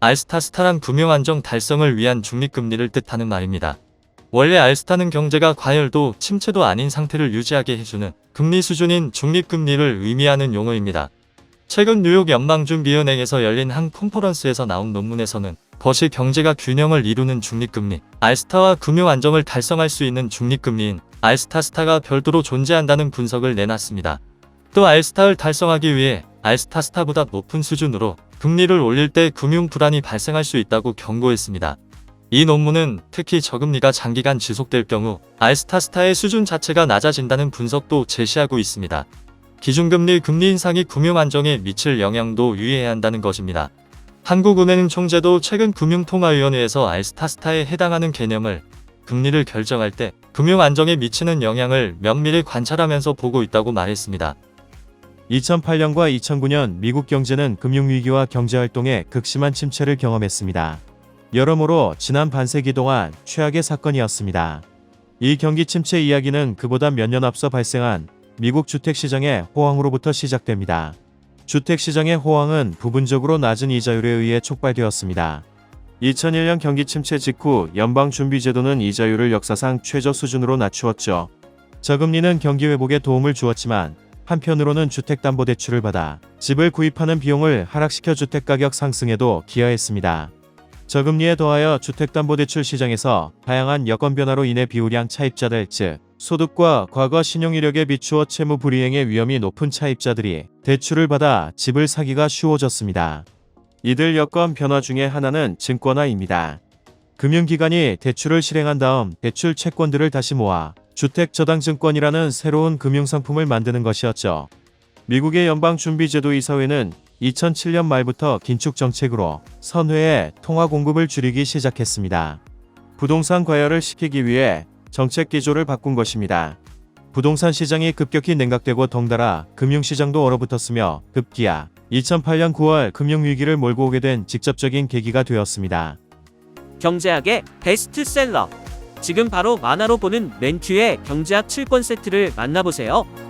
알스타스타란 금융 안정 달성을 위한 중립금리를 뜻하는 말입니다. 원래 알스타는 경제가 과열도 침체도 아닌 상태를 유지하게 해주는 금리 수준인 중립금리를 의미하는 용어입니다. 최근 뉴욕 연방준비은행에서 열린 한 컨퍼런스에서 나온 논문에서는 것이 경제가 균형을 이루는 중립금리, 알스타와 금융 안정을 달성할 수 있는 중립금리인 알스타스타가 별도로 존재한다는 분석을 내놨습니다. 또 알스타를 달성하기 위해 알스타스타보다 높은 수준으로 금리를 올릴 때 금융 불안이 발생할 수 있다고 경고했습니다. 이 논문은 특히 저금리가 장기간 지속될 경우 알스타스타의 수준 자체가 낮아진다는 분석도 제시하고 있습니다. 기준금리 금리 인상이 금융 안정에 미칠 영향도 유의해야 한다는 것입니다. 한국은행 총재도 최근 금융통화위원회에서 알스타스타에 해당하는 개념을 금리를 결정할 때 금융 안정에 미치는 영향을 면밀히 관찰하면서 보고 있다고 말했습니다. 2008년과 2009년 미국 경제는 금융위기와 경제활동의 극심한 침체를 경험했습니다. 여러모로 지난 반세기 동안 최악의 사건이었습니다. 이 경기 침체 이야기는 그보다 몇 년 앞서 발생한 미국 주택시장의 호황으로부터 시작됩니다. 주택시장의 호황은 부분적으로 낮은 이자율에 의해 촉발되었습니다. 2001년 경기 침체 직후 연방준비제도는 이자율을 역사상 최저 수준으로 낮추었죠. 저금리는 경기 회복에 도움을 주었지만 한편으로는 주택담보대출을 받아 집을 구입하는 비용을 하락시켜 주택가격 상승에도 기여했습니다. 저금리에 더하여 주택담보대출 시장에서 다양한 여건 변화로 인해 비우량 차입자들 즉 소득과 과거 신용 이력에 비추어 채무 불이행의 위험이 높은 차입자들이 대출을 받아 집을 사기가 쉬워졌습니다. 이들 여건 변화 중에 하나는 증권화입니다. 금융기관이 대출을 실행한 다음 대출 채권들을 다시 모아 주택저당증권이라는 새로운 금융상품을 만드는 것이었죠. 미국의 연방준비제도 이사회는 2007년 말부터 긴축 정책으로 선회에 통화 공급을 줄이기 시작했습니다. 부동산 과열을 시키기 위해 정책 기조를 바꾼 것입니다. 부동산 시장이 급격히 냉각되고 덩달아 금융시장도 얼어붙었으며 급기야 2008년 9월 금융위기를 몰고 오게 된 직접적인 계기가 되었습니다. 경제학의 베스트셀러. 지금 바로 만화로 보는 맨큐의 경제학 7권 세트를 만나보세요.